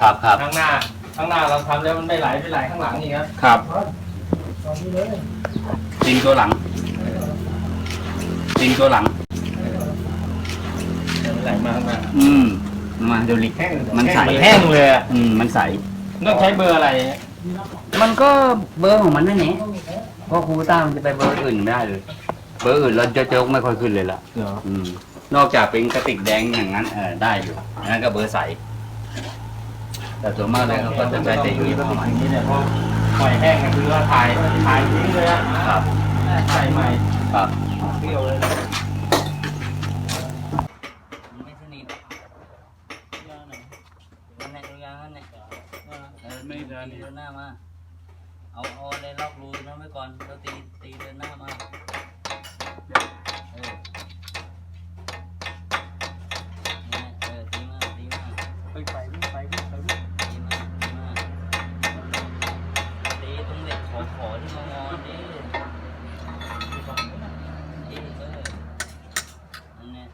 ครับครับข้างหน้า ข้างหน้าเราทำแล้วมันไม่ไหลไปไหลข้างหลังนี่ครับครับจริงตัวหลังจริงตัวหลัง ไหลมาข้างหน้าอืมมาเดี๋ยวลิกแห้งมันใสแห้งเลยอะอืมมันใสต้องใช้เบอร์อะไร มันก็เบอร์ของมันนั่นเองเพราะครูต้ามันจะไปเบอร์อื่นไม่ได้เลย เบอร์อื่นเราจะโจกไม่ค่อยขึ้นเลยล่ะเหรออืมนอกจากเป็นกระติกแดงอย่างนั้นเออได้อยู่อันนั้นก็เบอร์ใส แต่ส่วนมากเลยเขาก็จะใช้แต่ยูนิฟอร์มอย่างนี้เนี่ยเพราะปล่อยแห้งก็คือว่าถ่ายถ่ายทิ้งเลยอะครับใส่ใหม่ครับเปรี้ยวเลยไม่สนิทนั่นแหละตัวยานั่นแหละเออไม่เดินเดินหน้ามา เอาเอาอะไรล็อกรูนั้นไว้ก่อนแล้วตีตีเดินหน้ามาเออนี่นะเออตีมาตีมา ไปไปวิ่งไปวิ่งไปวิ่ง ตีมาตีมาตี ตรงเหล็กขอขอที่มางอนดิดิเออนั่นแหละ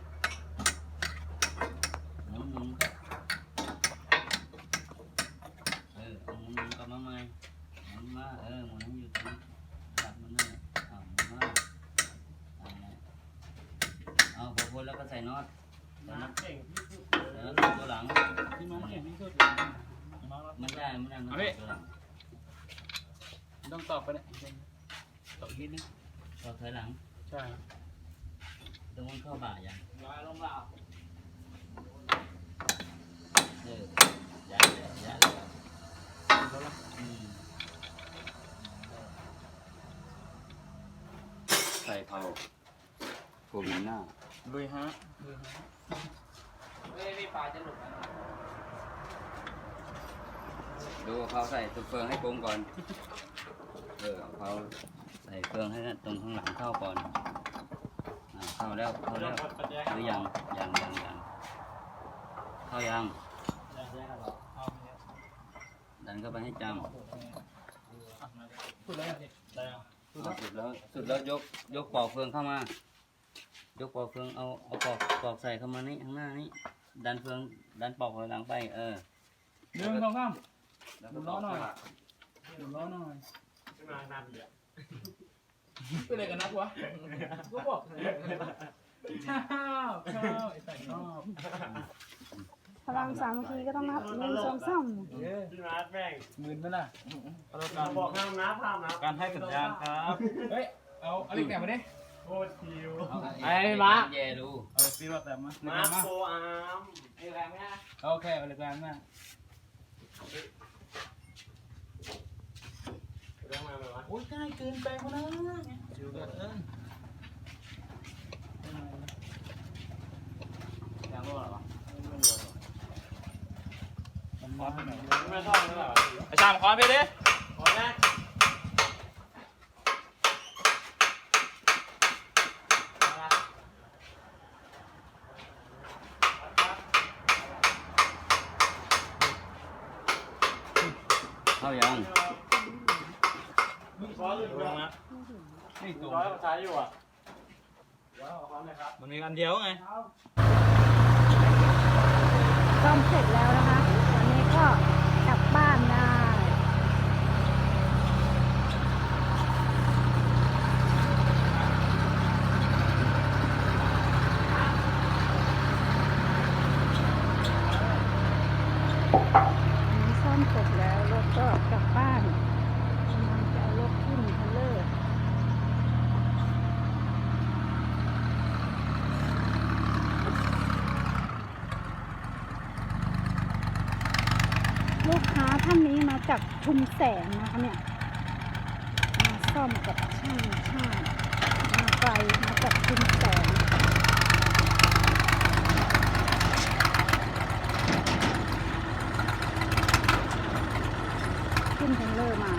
หมุนหมุนเออเอาหมุนหมุนกลับมาใหม่หมุนมาเออหมุนให้อยู่ตรงนี้จับมันนั่นแหละอ่าหมุนมานั่นแหละเอาพอพ้นแล้วก็ใส่น็อตใส่น็อตเออตัวหลังที่น้องเก่งที่สุดมันได้มันได้มันเอาพี่ตัวหลัง ต้องตอบไปเนี่ยตอบนิดนึงต่อถอยหลังใช่ตรงมันเข้าบ่าอย่างร้อยลงบ่าเออยัดเลยยัดเลยอืมใส่เผาโฟมิน่าลุยฮะลุยฮะเฮ้ยพี่ปลาจะหลุดนะดูเขาใส่ตัวเฟืองให้กลมก่อน เออเขาใส่เฟืองให้ตรงข้างหลังเข้าก่อนอ่าเข้าแล้วเข้าแล้วหรือยังยังยังยังเข้ายังดันเข้าไปให้จำพูดเลยพี่ได้อะเอาสุดแล้วสุดแล้วยกยกปอกเฟืองเข้ามา ยกปอกเฟืองเอาเอาปอกปอกใส่เข้ามานี่ข้างหน้านี่ดันเฟืองดันปอกถอยหลังไปเออ หนึ่งสองสามแล้วก็ตอกหมุนล้อหน่อย ข้างลังเดี๋ยวร้อนหน่อยเป็นอะไรกันนักวะก็บอกชอบชอบไอ้แต่ชอบพลังสามัคคีก็ต้องนับหนึ่งสองสามพี่มาร์ทแม่งหมื่นไหมล่ะบอกห้ามนับห้ามนับการให้สัญญาณครับ เฮ้ย เอาเอาเล็กแหนมมาดิโคตรชิวเอาไอ้ม้าแย่ดูเอาเล็กซีรอดแต้มมามาร์ทโฟอาร์มโอเคเอาเล็กแหนมมาเรื่องมาไหมวะ โอ้ยง่ายเกินไปคนนะชิวเกินยังรู้หรอมันอดให้หนไม่ชอบหรอเปล่าไอ้ชามขอพี่ดิขอแรกเข้ายัง ขอนึ่งดวงนะนี่ตัวร้อยเขาใช้อยู่อะเดี๋ยวขอน่อยครับมันมีอันเดียวไงซ่อมเสร็จแล้วนะคะวันนี้ก็กลับบ้านได้นี่ซ่อมเสร็จแล้วรถก็กลับบ้านกำลังจะเอารถขึ้นเทรลเลอร์ ลูกค้าท่านนี้มาจากชุมแสงนะคะเนี่ย มาซ่อมกับช่างช่างมาไกลมาจากชุมแสงขึ้นเทนเลอร์มา